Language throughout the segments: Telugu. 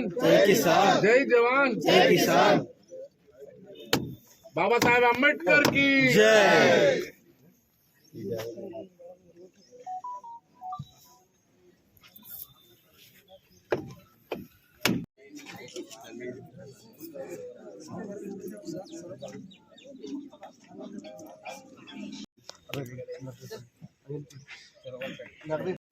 जवान जय किसान। जय जवान। जय किसान। बाबा साहेब अंबेडकर की। जय अरे नर्दी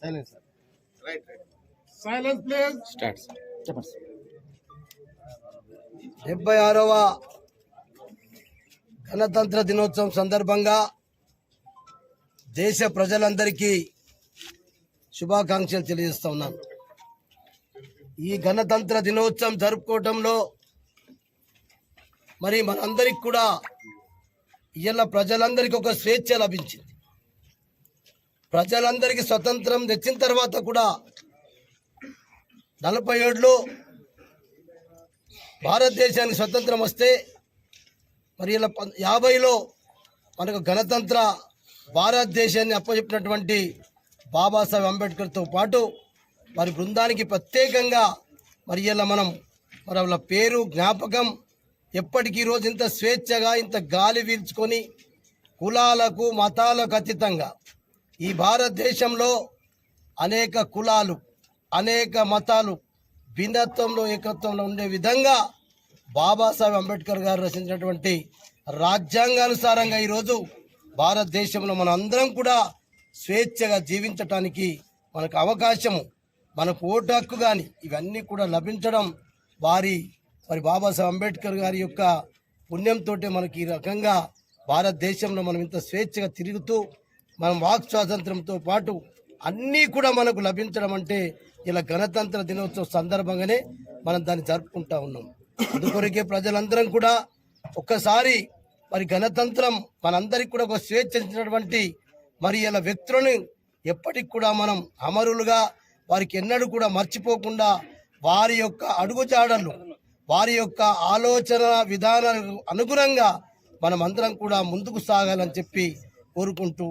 సైలెన్స్ సైలెన్స్ ప్లీజ్. చెప్పండి డెబ్బై ఆరవ గణతంత్ర దినోత్సవం సందర్భంగా దేశ ప్రజలందరికీ శుభాకాంక్షలు తెలియజేస్తా ఉన్నాను. ఈ గణతంత్ర దినోత్సవం జరుపుకోవటంలో మరి మనందరికి కూడా ఇవాళ ప్రజలందరికీ ఒక స్వేచ్ఛ లభించింది. ప్రజలందరికీ స్వతంత్రం తెచ్చిన తర్వాత కూడా నలభై ఏడులో భారతదేశానికి స్వతంత్రం వస్తే మరి ఇలా యాభైలో మనకు గణతంత్ర భారతదేశాన్ని అప్పచెప్పినటువంటి బాబాసాహెబ్ అంబేద్కర్తో పాటు మరి బృందానికి ప్రత్యేకంగా మరి ఇలా మనం మరి వాళ్ళ పేరు జ్ఞాపకం ఎప్పటికీ రోజు ఇంత స్వేచ్ఛగా ఇంత గాలి పీల్చుకొని కులాలకు మతాలకు అతీతంగా ఈ భారతదేశంలో అనేక కులాలు అనేక మతాలు భిన్నత్వంలో ఏకత్వంలో ఉండే విధంగా బాబాసాహెబ్ అంబేద్కర్ గారు రచించినటువంటి రాజ్యాంగానుసారంగా ఈరోజు భారతదేశంలో మన అందరం కూడా స్వేచ్ఛగా జీవించటానికి మనకు అవకాశము మనకు ఓటు హక్కు కానీ ఇవన్నీ కూడా లభించడం వారి మరి బాబాసాహెబ్ అంబేద్కర్ గారి యొక్క పుణ్యంతో మనకి ఈ రకంగా భారతదేశంలో మనం ఇంత స్వేచ్ఛగా తిరుగుతూ మనం వాక్ స్వాతంత్రంతో పాటు అన్నీ కూడా మనకు లభించడం అంటే ఇలా గణతంత్ర దినోత్సవం సందర్భంగానే మనం దాన్ని జరుపుకుంటా ఉన్నాం. అందుకొరకే ప్రజలందరం కూడా ఒక్కసారి మరి గణతంత్రం మనందరికి కూడా ఒక స్వేచ్ఛ ఇచ్చినటువంటి మరి ఇలా వ్యక్తులను ఎప్పటికి కూడా మనం అమరులుగా వారికి ఎన్నడూ కూడా మర్చిపోకుండా వారి యొక్క అడుగుజాడలు వారి యొక్క ఆలోచన విధానాలకు అనుగుణంగా మనం అందరం కూడా ముందుకు సాగాలని చెప్పి కోరుకుంటూ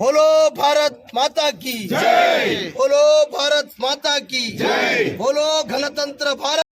बोलो भारत माता की। जय। बोलो भारत माता की। जय। बोलो गणतंत्र भारत